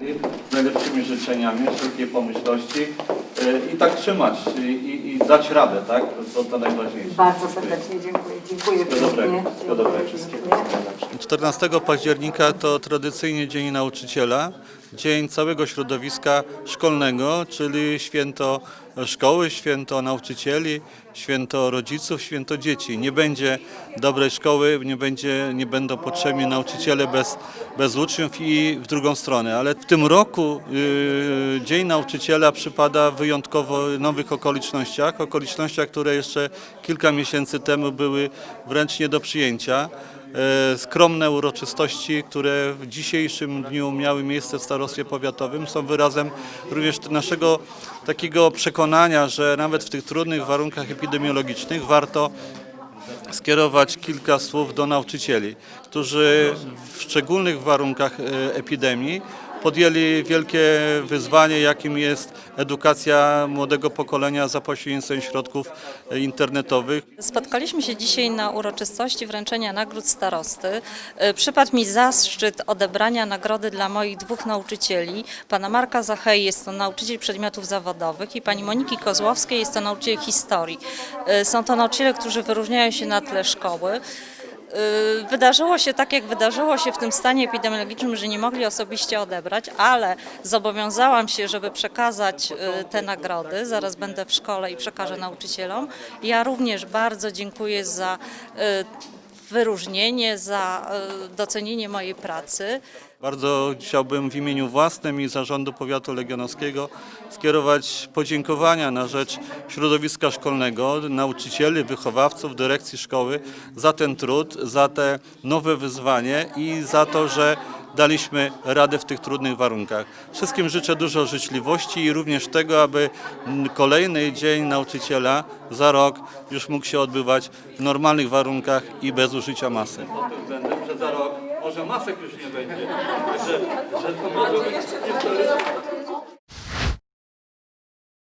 Z najlepszymi życzeniami, wszelkiej pomyślności y, i tak trzymać i, i, i dać radę, tak? To, to najważniejsze. Bardzo serdecznie dziękuję. Dziękuję Wszystkiego dobrego. pięknie. Wszystkiego dobrego. Wszystkiego pięknie. 14 października to tradycyjnie Dzień Nauczyciela, dzień całego środowiska szkolnego, czyli święto szkoły, święto nauczycieli, święto rodziców, święto dzieci. Nie będzie dobrej szkoły, nie, będzie, nie będą potrzebni nauczyciele bez, bez uczniów i w drugą stronę. Ale w tym roku yy, Dzień Nauczyciela przypada w wyjątkowo nowych okolicznościach, okolicznościach, które jeszcze kilka miesięcy temu były wręcz nie do przyjęcia skromne uroczystości, które w dzisiejszym dniu miały miejsce w starostwie powiatowym, są wyrazem również naszego takiego przekonania, że nawet w tych trudnych warunkach epidemiologicznych warto skierować kilka słów do nauczycieli, którzy w szczególnych warunkach e, epidemii podjęli wielkie wyzwanie, jakim jest edukacja młodego pokolenia za pośrednictwem środków e, internetowych. Spotkaliśmy się dzisiaj na uroczystości wręczenia nagród starosty. E, Przypadł mi zaszczyt odebrania nagrody dla moich dwóch nauczycieli. Pana Marka Zachej jest to nauczyciel przedmiotów zawodowych i pani Moniki Kozłowskiej jest to nauczyciel historii. E, Są to nauczyciele, którzy wyróżniają się na tle szkoły. Y, Wydarzyło się tak, jak wydarzyło się w tym stanie epidemiologicznym, że nie mogli osobiście odebrać, ale zobowiązałam się, żeby przekazać y, te nagrody. Zaraz będę w szkole i przekażę nauczycielom. Ja również bardzo dziękuję za y, wyróżnienie, za y, docenienie mojej pracy. Bardzo chciałbym w imieniu własnym i Zarządu Powiatu Legionowskiego skierować podziękowania na rzecz środowiska szkolnego, nauczycieli, wychowawców, dyrekcji szkoły za ten trud, za te nowe wyzwanie i za to, że daliśmy radę w tych trudnych warunkach. Wszystkim życzę dużo życzliwości i również tego, aby kolejny Dzień Nauczyciela za rok już mógł się odbywać w normalnych warunkach i bez użycia masy. Pod tym względem, że za rok może masek już nie będzie. Że, że to może być historia.